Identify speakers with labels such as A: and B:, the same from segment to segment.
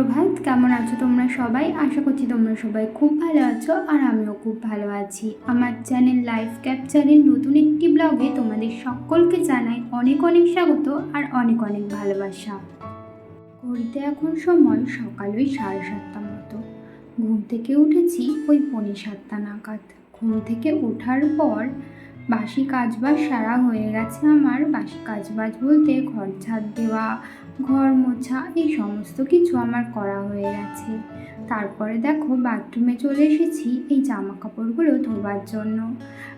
A: সুপ্রভাত, কেমন আছো তোমরা সবাই? আশা করছি তোমরা সবাই খুব ভালো আছো আর আমিও খুব ভালো আছি। আমার চ্যানেল লাইফ ক্যাপচারের নতুন একটি ব্লগে তোমাদের সকলকে জানাই অনেক অনেক স্বাগত আর অনেক অনেক ভালোবাসা। ঘড়িতে এখন সময় সকাল ওই সাড়ে সাতটা মতো। ঘুম থেকে উঠেছি ওই পৌনে সাতটা নাগাদ। ঘুম থেকে ওঠার পর বাসি কাজবাজ সারা হয়ে গেছে আমার। বাসি কাজবাজ বলতে ঘর ঝাড় দেওয়া, ঘর মোছা, এই সমস্ত কিছু আমার করা হয়ে গেছে। তারপরে দেখো, বাথরুমে চলে এসেছি এই জামা কাপড়গুলো ধোবার জন্য।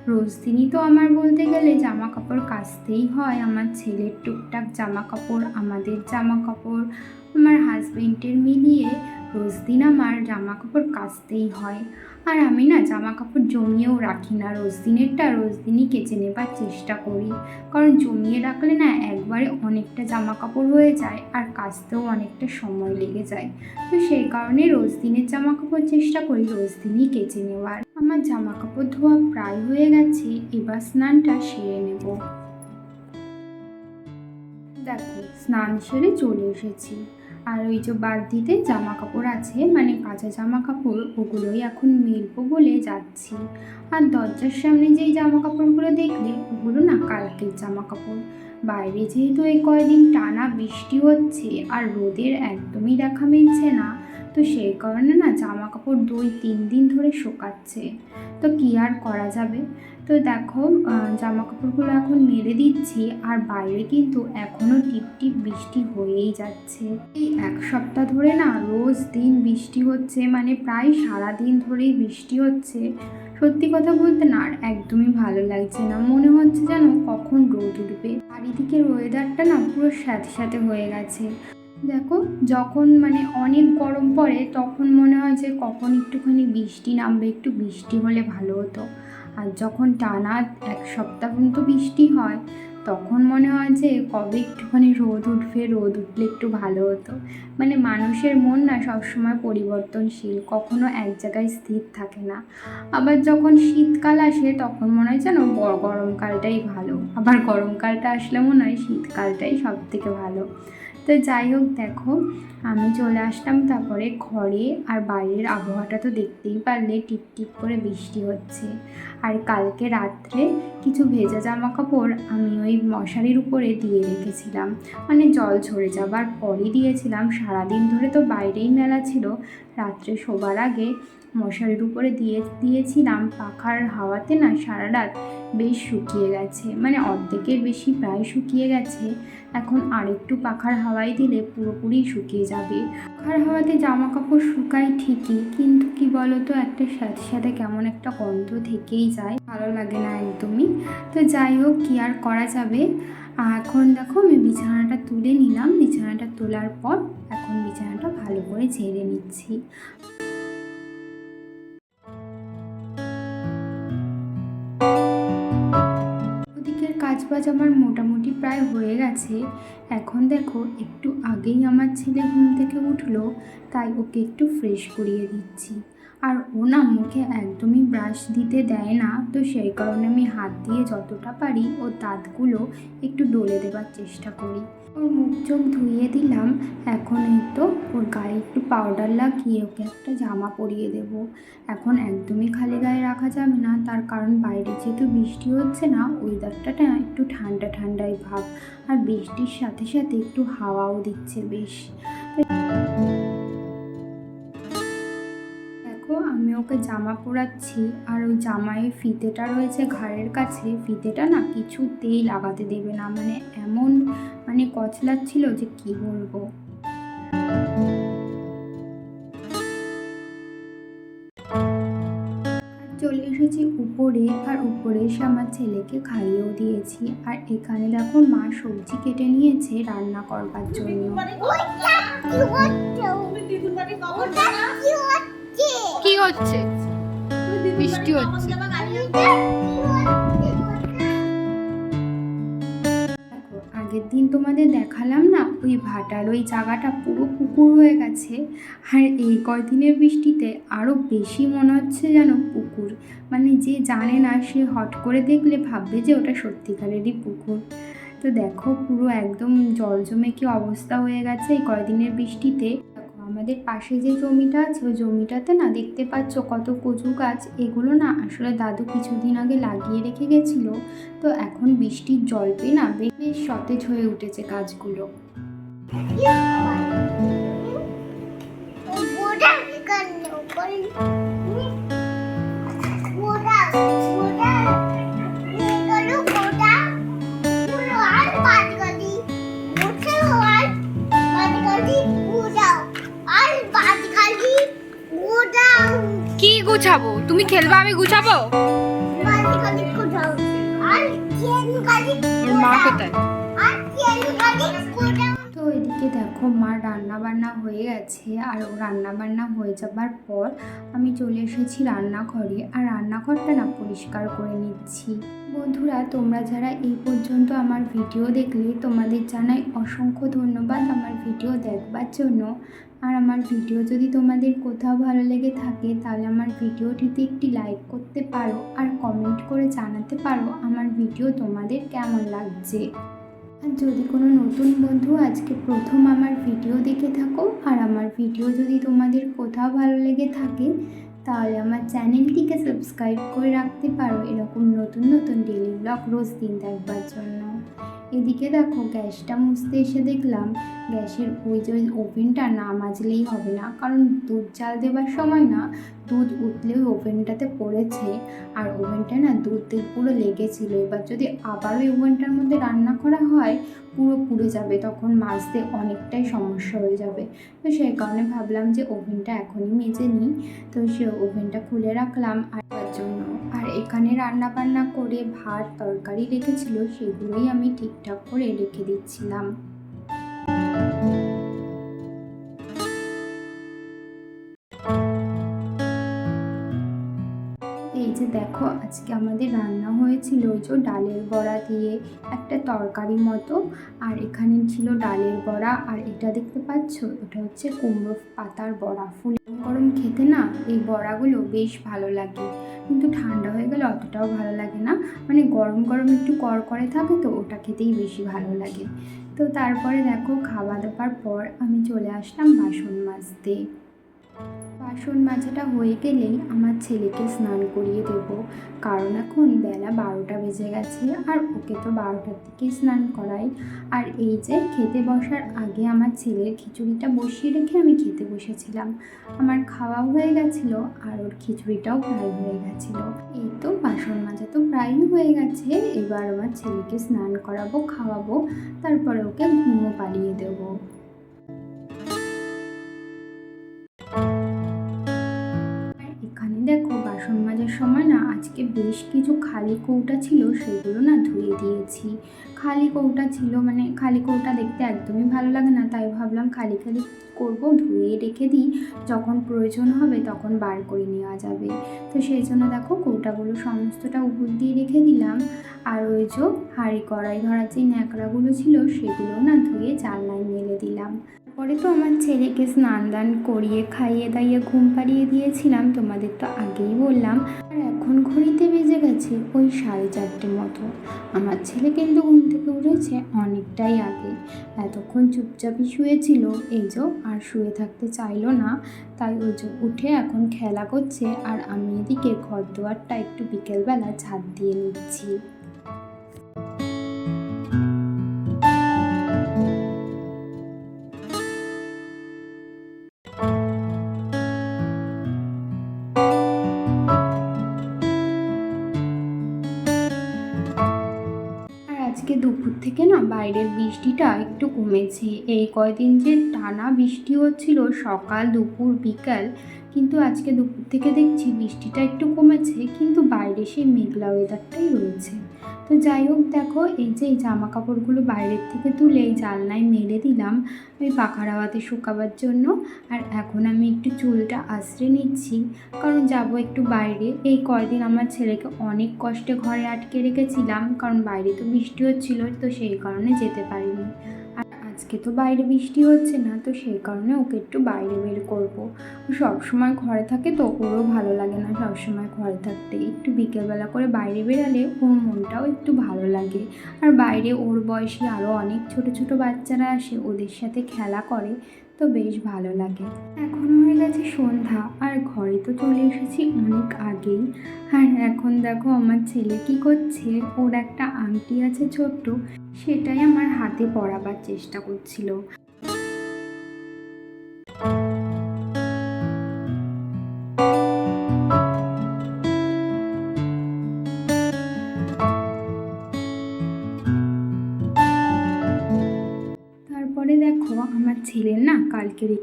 A: রোজ দিনই তো আমার বলতে গেলে জামা কাপড় কাচতেই হয়। আমার ছেলের টুকটাক জামা কাপড় আমাদের জামা কাপড় আমার হাজবেন্ডের মিলিয়ে রোজ দিন আমার জামা কাপড় কাচতেই হয়। আর আমি না জামা কাপড় জমিয়েও রাখি না। রোজ দিনেরটা রোজ দিনই কেচে নেবার চেষ্টা করি। কারণ জমিয়ে রাখলে না একবারে অনেকটা জামা কাপড় হয়ে যায় আর কাচতেও অনেকটা সময় লেগে যায়। তো সেই কারণে রোজ দিনের জামা কাপড় চেষ্টা করি রোজ দিনই কেচে নেওয়ার। আমার জামা কাপড় ধোয়া প্রায় হয়ে গেছে। এবার স্নানটা সেরে নেব। দেখো, স্নান সেরে চলে এসেছি। আর ওই যে বালতিতে জামা কাপড় আছে মানে কাঁচা জামা কাপড় ওগুলোই এখন মেলবো বলে যাচ্ছি। আর দরজার সামনে যেই জামা কাপড়গুলো দেখলে, ওগুলো না কালকের জামা কাপড় বাইরে যেহেতু এই কয়দিন টানা বৃষ্টি হচ্ছে, আর রোদের একদমই দেখা মিলছে না, তো সেই কারণে না জামা কাপড় দুই তিন দিন ধরে শুকাচ্ছে। তো কী আর করা যাবে? তো দেখো জামা কাপড়গুলো এখন মেলে দিচ্ছি আর বাইরে কিন্তু এখনও টিপ টিপ বৃষ্টি হয়েই যাচ্ছে। এই এক সপ্তাহ ধরে না রোজ দিন বৃষ্টি হচ্ছে মানে প্রায় সারা দিন ধরেই বৃষ্টি হচ্ছে। সত্যি কথা বলতে না, আর একদমই ভালো লাগছে না। মনে হচ্ছে যেন কখন রোদ উঠবে। চারিদিকের ওয়েদারটা না পুরো স্যাঁতে স্যাঁতে হয়ে গেছে। দেখো, যখন মানে অনেক গরম পড়ে, তখন মনে হয় যে কখন একটুখানি বৃষ্টি নামবে, একটু বৃষ্টি হলে ভালো হতো। আর যখন টানা এক সপ্তাহ পর্যন্ত বৃষ্টি হয়, তখন মনে হয় যে কবে একটুখানি রোদ উঠবে, রোদ উঠলে একটু ভালো হতো। মানে মানুষের মন না সবসময় পরিবর্তনশীল, কখনো এক জায়গায় স্থির থাকে না। আবার যখন শীতকাল আসে, তখন মনে হয় যেন গরমকালটাই ভালো। আবার গরমকালটা আসলে মনে হয় শীতকালটাই সব থেকে ভালো। তো যাই হোক, দেখো, আমি চলে আসলাম তারপরে ঘরে। আর বাইরের আবহাওয়াটা তো দেখতেই পারলে টিপ টিপ করে বৃষ্টি হচ্ছে। আর কালকে রাত্রে কিছু ভেজা জামা কাপড় আমি ওই মশারির উপরে দিয়ে রেখেছিলাম। মানে জল ঝরে যাবার পরই দিয়েছিলাম। সারাদিন ধরে তো বাইরেই মেলা ছিল। রাত্রে শোবার আগে মশারির উপরে দিয়ে, দিয়েছিলাম। পাখার হাওয়াতে না সারা রাত বেশ শুকিয়ে গেছে। মানে অর্ধেকের বেশি প্রায় শুকিয়ে গেছে। এখন আরেকটু পাখার হাওয়াই দিলে পুরোপুরি শুকিয়ে যাবে। পাখার হাওয়াতে জামা কাপড় শুকায় ঠিকই, কিন্তু কি বলতো, একটা সাথে সাথে কেমন একটা গন্ধ থেকেই যায়। ভালো লাগে না একদমই। তো যাই হোক, কি আর করা যাবে? এখন দেখো, আমি বিছানাটা তুলে নিলাম। বিছানাটা তোলার পর এখন বিছানাটা ভালো করে ঝেড়ে নিচ্ছি। কাজবাজ আমার মোটামুটি প্রায় হয়ে গেছে। এখন দেখো, একটু আগেই আমার ছেলে ঘুম থেকে উঠল, তাই ওকে একটু ফ্রেশ করিয়ে দিচ্ছি। আর ও না মুখে একদমই ব্রাশ দিতে দেয় না, তো সেই কারণে আমি হাত দিয়ে যতটা পারি ওর দাঁতগুলো একটু ডলে দেবার চেষ্টা করি। ওর মুখ চোখ ধুইয়ে দিলাম, এখন তো ওর গায়ে একটু পাউডার লাগিয়ে ওকে একটা জামা পরিয়ে দেবো। এখন একদমই খালি গায়ে রাখা যাবে না, তার কারণ বাইরে যেহেতু বৃষ্টি হচ্ছে না ওয়েদারটা একটু ঠান্ডা ঠান্ডাই ভাব, আর বৃষ্টির সাথে সাথে একটু হাওয়াও দিচ্ছে বেশ। আমি ওকে জামা পরাচ্ছি আর ওই জামায় ফিতেটা রয়েছে ঘাড়ের কাছে, ফিতেটা না কিছুতেই লাগাতে দেবে না। মানে এমন মানে কচলাচ্ছিল যে কি বলব। চলে এসেছি উপরে আর উপরে এসে আমার ছেলেকে খাইয়েও দিয়েছি। আর এখানে দেখো মা সবজি কেটে নিয়েছে রান্না করবার জন্য।
B: কি হচ্ছে? বৃষ্টি হচ্ছে।
A: আগের দিন তোমাদের দেখালাম না ওই ভাটার ওই জায়গাটা পুরো পুকুর হয়ে গেছে। আর এই কয়দিনের বৃষ্টিতে আরও বেশি মনে হচ্ছে যেন পুকুর। মানে যে জানে না সে হট করে দেখলে ভাববে যে ওটা সত্যিকারেরই পুকুর। তো দেখো পুরো একদম জল জমে কি অবস্থা হয়ে গেছে এই কয়দিনের বৃষ্টিতে। আমাদের পাশে যে জমিটা আছে, ওই জমিটাতে না দেখতে পাচ্ছ কত কচু গাছ। এগুলো না আসলে দাদু কিছুদিন আগে লাগিয়ে রেখে গেছিল। তো এখন বৃষ্টির জল পেয়ে না বেশ সতেজ হয়ে উঠেছে গাছগুলো।
C: Thank কান্না
A: দেখো মা রান্না বান্না হয়ে গেছে আর ও রান্না বান্না হয়ে যাবার পর আমি চলে এসেছি রান্নাঘরে। আর রান্নাঘরটা না পরিষ্কার করে নিচ্ছি। বন্ধুরা, তোমরা যারা এই পর্যন্ত আমার ভিডিও দেখলে, তোমাদের জানাই অসংখ্য ধন্যবাদ আমার ভিডিও দেখবার জন্য। আর আমার ভিডিও যদি তোমাদের কোথাও ভালো লেগে থাকে, তাহলে আমার ভিডিওটিতে একটি লাইক করতে পারো আর কমেন্ট করে জানাতে পারো আমার ভিডিও তোমাদের কেমন লাগছে। আর যদি কোনো নতুন বন্ধু আজকে প্রথম আমার ভিডিও দেখে থাকো, আর আমার ভিডিও যদি তোমাদের কোথাও ভালো লেগে থাকে, তাহলে আমার চ্যানেলটিকে সাবস্ক্রাইব করে রাখতে পারো এরকম নতুন নতুন ডেলি ব্লগ রোজ দিন দেখবার জন্য। এদিকে দেখো, গ্যাসটা মুছতে এসে দেখলাম গ্যাসের ওই যে ওভেনটা না মাজলেই হবে না। কারণ দুধ জাল দেবার সময় না দুধ উঠলে ওই ওভেনটাতে পড়েছে। আর ওভেনটা না দুধে পুরো লেগেছিলো। এবার যদি আবার ওই ওভেনটার মধ্যে রান্না করা হয়, পুরো পুড়ে যাবে। তখন মাজতে অনেকটাই সমস্যা হয়ে যাবে। তো সেই কারণে ভাবলাম যে ওভেনটা এখনই মেজে নিই। তো সে ওভেনটা খুলে রাখলাম আর তার জন্য। আর এখানে রান্না বান্না করে ভাত, তরকারি রেখেছিল, সেগুলোই আমি ঠিকঠাক করে রেখে দিচ্ছিলাম। দেখো, আজকে আমাদের রান্না হয়েছিল ওই যে ডালের বড়া দিয়ে একটা তরকারি মতো। আর এখানে ছিল ডালের বড়া, আর এটা দেখতে পাচ্ছ? ওটা হচ্ছে কুমড়ো পাতার বড়া। ফুল গরম খেতে না এই বড়াগুলো বেশ ভালো লাগে। কিন্তু ঠান্ডা হয়ে গেলে অতটাও ভালো লাগে না। মানে গরম গরম একটু কড়কড়ে থাকে তো, ওটা খেতেই বেশি ভালো লাগে। তো তারপরে দেখো, খাওয়া দাওয়ার পর আমি চলে আসলাম বাসন মাজতে। বাসন মাজাটা হয়ে গেলেই আমার ছেলেকে স্নান করিয়ে দেব। কারণ এখন বেলা বারোটা বেজে গেছে আর ওকে তো বারোটার দিকেই স্নান করাই। আর এই যে খেতে বসার আগে আমার ছেলের খিচুড়িটা বসিয়ে রেখে আমি খেতে বসেছিলাম। আমার খাওয়া হয়ে গেছিল আর ওর খিচুড়িটাও প্রায় হয়ে গেছিল। এই তো বাসন মাজা তো প্রায়ই হয়ে গেছে। এবার আমার ছেলেকে স্নান করাবো, খাওয়াবো, তারপরে ওকে ঘুমো পালিয়ে দেবো। সময় না আজকে বেশ কিছু খালি কৌটা ছিল, সেগুলো না ধুয়ে দিয়েছি। খালি কৌটা ছিল মানে খালি কৌটা দেখতে একদমই ভালো লাগে না, তাই ভাবলাম খালি খালি করব, ধুয়ে রেখে দিই। যখন প্রয়োজন হবে তখন বার করে নেওয়া যাবে। তো সেই জন্য দেখো কৌটাগুলো সমস্তটা উপর দিয়ে রেখে দিলাম। আর ওই যে হাঁড়ি কড়াই ধরার যে ন্যাকড়াগুলো ছিল সেগুলো না ধুয়ে জানলায় মেলে দিলাম। পরে তো আমার ছেলেকে স্নান দান করিয়ে খাইয়ে দাইয়ে ঘুম পাড়িয়ে দিয়েছিলাম, তোমাদের তো আগেই বললাম। আর এখন ঘড়িতে বেজে গেছে ওই সাড়ে চারটে মতো। আমার ছেলে কিন্তু ঘুম থেকে উঠেছে অনেকটাই আগে। এতক্ষণ চুপচাপই শুয়েছিল, এই যে আর শুয়ে থাকতে চাইলো না। তাই ওই যে উঠে এখন খেলা করছে, আর আমি এদিকে ঘর দুয়ারটা একটু বিকেলবেলা ঝাঁট দিয়ে নিচ্ছি। থেকে না বাইরের বৃষ্টিটা একটু কমেছে। এই কয়দিন যে টানা বৃষ্টি হচ্ছিল সকাল, দুপুর, বিকাল, কিন্তু আজকে দুপুর থেকে দেখছি বৃষ্টিটা একটু কমেছে, কিন্তু বাইরে সেই মেঘলা ওয়েদারটাই রয়েছে। তো যাই হোক দেখো, এই যে এই জামা কাপড়গুলো বাইরের থেকে তুলে এই জালনায় মেলে দিলাম ওই পাখার হাওয়াতে শুকাবার জন্য। আর এখন আমি একটু চুলটা আশ্রে নিচ্ছি, কারণ যাব একটু বাইরে। এই কয়দিন আমার ছেলেকে অনেক কষ্টে ঘরে আটকে রেখেছিলাম, কারণ বাইরে তো বৃষ্টি হচ্ছিল তো সেই কারণে যেতে পারিনি। আজকে তো বাইরে বৃষ্টি হচ্ছে না, তো সেই কারণে ওকে একটু বাইরে বের করব। সব সময় ঘরে থাকে তো ওরও ভালো লাগে না সবসময় ঘরে থাকতে। একটু বিকেলবেলা করে বাইরে বেরালে ওর মনটাও একটু ভালো লাগে। আর বাইরে ওর বয়সী আরও অনেক ছোট ছোট বাচ্চারা আসে, ওদের সাথে খেলা করে। তো বেশ ভালো লাগে। এখন হয়ে গেছে সন্ধ্যা, আর ঘরে তো চলে এসেছি অনেক আগেই। আর এখন দেখো আমার ছেলে কি করছে, ওর একটা আংটি আছে ছোট্ট, সেটাই আমার হাতে পরাবার চেষ্টা করছিল।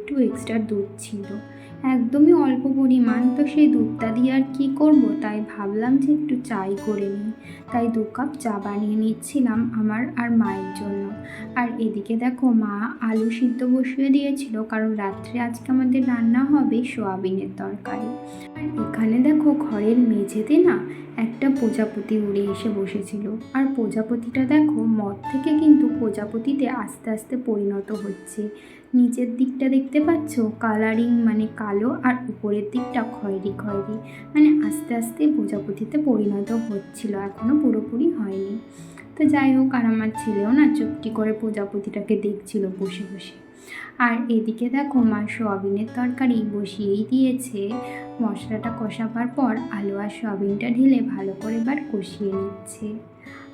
A: একটু এক্সট্রা দুধ ছিল। একদমই অল্প পরিমাণ তো সেই দুধটা দিয়ে আর কী করব, তাই ভাবলাম যে একটু চাই করে নিই। তাই দু কাপ চা বানিয়ে নিচ্ছিলাম আমার আর মায়ের জন্য। আর এদিকে দেখো মা আলু সিদ্ধ বসিয়ে দিয়েছিল, কারণ রাত্রে আজকে আমাদের রান্না হবে সোয়াবিনের তরকারি। আর এখানে দেখো ঘরের মেঝেতে না একটা প্রজাপতি উড়ে এসে বসেছিল। আর প্রজাপতিটা দেখো মদ থেকে কিন্তু প্রজাপতিতে আস্তে আস্তে পরিণত হচ্ছে। নিচের দিকটা দেখতে পাচ্ছ? কালারিং মানে কালো আর উপরের দিকটা খয়েরি খয়েরি। মানে আস্তে আস্তে প্রজাপতিতে পরিণত হচ্ছিল এখনও পুরোপুরি হয়নি। তো যাই হোক, আর আমার ছেলেও না চুপটি করে প্রজাপতিটাকে দেখছিল বসে বসে। আর এদিকে দেখো, মা সোয়াবিনের তরকারি বসিয়েই দিয়েছে। মশলাটা কষাবার পর আলু আর সয়াবিনটা ঢেলে ভালো করে এবার কষিয়ে নিচ্ছে।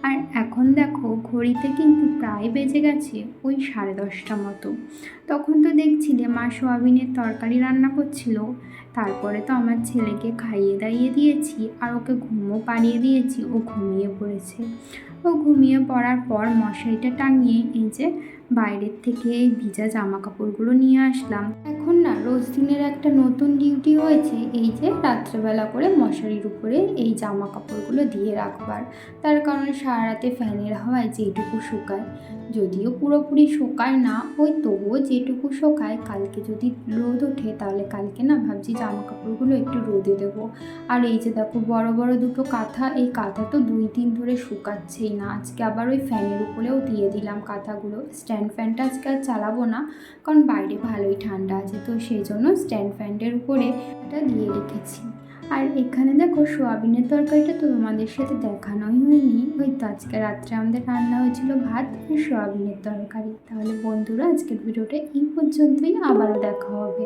A: আর এখন দেখো ঘড়িতে কিন্তু প্রায় বেজে গেছে ওই সাড়ে দশটা মতো। তখন তো দেখছিলে মা সোয়াবিনের তরকারি রান্না করছিল। তারপরে তো আমার ছেলেকে খাইয়ে দাইয়ে দিয়েছি আর ওকে ঘুমও পাড়িয়ে দিয়েছি, ও ঘুমিয়ে পড়েছে। ও ঘুমিয়ে পড়ার পর মশারিটা টাঙিয়ে এই যে বাইরের থেকে এই ভিজা জামা কাপড়গুলো নিয়ে আসলাম। এখন না, রোজ দিনের একটা নতুন ডিউটি হয়েছে, এই যে রাত্রেবেলা করে মশারির উপরে এই জামা কাপড়গুলো দিয়ে রাখবার। তার কারণে সারা রাতে ফ্যানের হাওয়ায় যেটুকু শুকায়। যদিও পুরোপুরি শুকায় না, ওই তবুও যেটুকু শুকায়, কালকে যদি রোদ ওঠে তাহলে কালকে না ভাবছি জামা কাপড়গুলো একটু রোদে দেবো। আর এই যে দেখো বড় বড় দুটো কাঁথা, এই কাঁথা তো দুই দিন ধরে শুকাচ্ছেই না। আজকে আবার ওই ফ্যানের উপরেও দিয়ে দিলাম কাঁথাগুলো। স্ট্যান্ড ফ্যানটা আজকে আর চালাবো না, কারণ বাইরে ভালোই ঠান্ডা আছে, তো সেই জন্য স্ট্যান্ড ফ্যানটার উপরে এটা দিয়ে রেখেছি। আর এখানে দেখো সোয়াবিনের তরকারিটা তো তোমাদের সাথে দেখানোই হয়নি। ওই তো আজকে রাত্রে আমাদের রান্না হয়েছিল ভাত, আর সোয়াবিনের তরকারি। তাহলে বন্ধুরা আজকের ভিডিওটা এই পর্যন্তই। আবারও দেখা হবে।